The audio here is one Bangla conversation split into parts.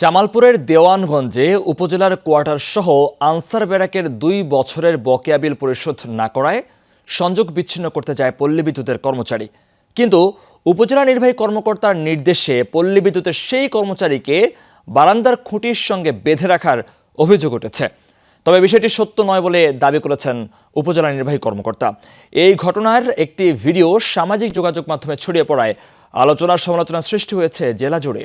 জামালপুরের দেওয়ানগঞ্জে উপজেলার কোয়ার্টার সহ আনসার ব্যারাকের দুই বছরের বকেয়া বিল পরিশোধ না করায় সংযোগ বিচ্ছিন্ন করতে যায় পল্লী বিদ্যুতের কর্মচারী। কিন্তু উপজেলা নির্বাহী কর্মকর্তার নির্দেশে পল্লী বিদ্যুতের সেই কর্মচারীকে বারান্দার খুঁটির সঙ্গে বেঁধে রাখার অভিযোগ উঠেছে। তবে বিষয়টি সত্য নয় বলে দাবি করেছেন উপজেলা নির্বাহী কর্মকর্তা। এই ঘটনার একটি ভিডিও সামাজিক যোগাযোগ মাধ্যমে ছড়িয়ে পড়ায় আলোচনার সমালোচনা সৃষ্টি হয়েছে জেলা জুড়ে।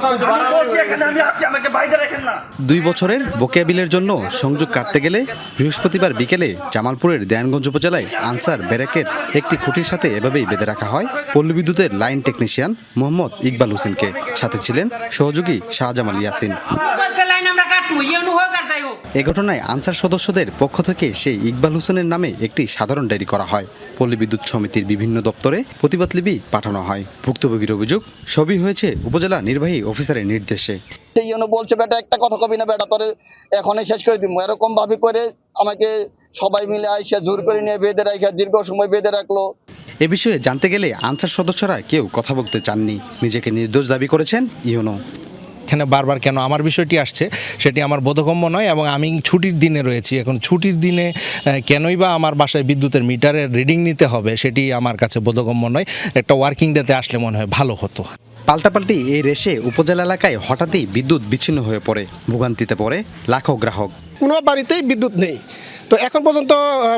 দুই বছরের বকেয়া বিলের জন্য সংযোগ কাটতে গেলে বৃহস্পতিবার বিকেলে জামালপুরের দেয়ানগঞ্জ উপজেলায় আনসার ব্যারাকের একটি খুঁটির সাথে এভাবেই বেঁধে রাখা হয়। পল্লী বিদ্যুতের লাইন টেকনিশিয়ান মোহাম্মদ ইকবাল হোসেনকে। সাথে ছিলেন সহযোগী শাহজামাল ইয়াসিন। হোক এ ঘটনায় আনসার সদস্যদের পক্ষ থেকে সেই ইকবাল হোসেনের নামে একটি সাধারণ ডায়েরি করা হয়। পল্লী বিদ্যুৎ সমিতির বিভিন্ন দপ্তরে প্রতিবাদ লিপি পাঠানো হয়। ভুক্তভোগীর অভিযোগ সবই হয়েছে উপজেলা নির্বাহী অফিসারের নির্দেশে। সেই জন্য বলছে বেটা একটা কথা কবি না বেটা তোরে এখনই শেষ করে দিব এরকম ভাবে করে আমাকে সবাই মিলে আইসা জোর করে নিয়ে বেঁধে রাখা দীর্ঘ সময় বেঁধে রাখল। এ বিষয়ে জানতে গেলে আনসার সদস্যরা কেউ কথা বলতে চাননি। নিজেকে নির্দোষ দাবি করেছেন ইউনো। এখানে বারবার কেন আমার বিষয়টি আসছে সেটি আমার বোধগম্য নয় এবং আমি ছুটির দিনে রয়েছি। এখন ছুটির দিনে কেনই বা আমার বাসায় বিদ্যুতের মিটারের রিডিং নিতে হবে সেটি আমার কাছে বোধগম্য নয়। একটা ওয়ার্কিং ডেতে আসলে মনে হয় ভালো হতো। পাল্টাপাল্টি এই রেশে উপজেলা এলাকায় হঠাৎই বিদ্যুৎ বিচ্ছিন্ন হয়ে পড়ে। ভোগান্তিতে পড়ে লাখো গ্রাহক। কোনো বাড়িতেই বিদ্যুৎ নেই। তো এখন পর্যন্ত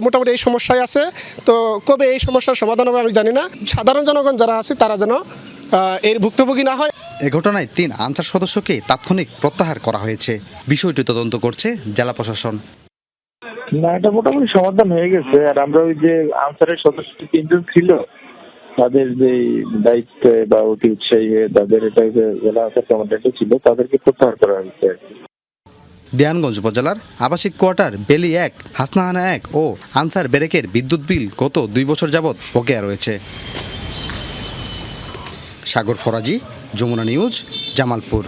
মোটামুটি এই সমস্যায় আছে। তো কবে এই সমস্যার সমাধান হবে আমি জানি না। সাধারণ জনগণ যারা আছে তারা যেন এর ভুক্তভোগী না হয়। এ ঘটনায় তিন আনসার সদস্যকে তাৎক্ষণিক প্রত্যাহার করা হয়েছে। বিষয়টি তদন্ত করছে জেলা প্রশাসন। না এটা মোটামুটি সমাধান হয়ে গেছে। আর আমরা ওই যে আনসারের সদস্য তিনজন ছিল তাদের যে দায়িত্বে বা অতি উৎসাহী তাদের এটা যে জেলা আনসার কমান্ডেন্ট ছিল, তাদেরকে প্রত্যাহার করা হয়েছে আর কি। দেয়ানগঞ্জ উপজেলার আবাসিক কোয়ার্টার বেলি এক, হাসনাহানা এক ও আনসার বেরেকের বিদ্যুৎ বিল গত দুই বছর যাবৎ বকেয়া রয়েছে সাগর ফরাজি, যমুনা নিউজ, জামালপুর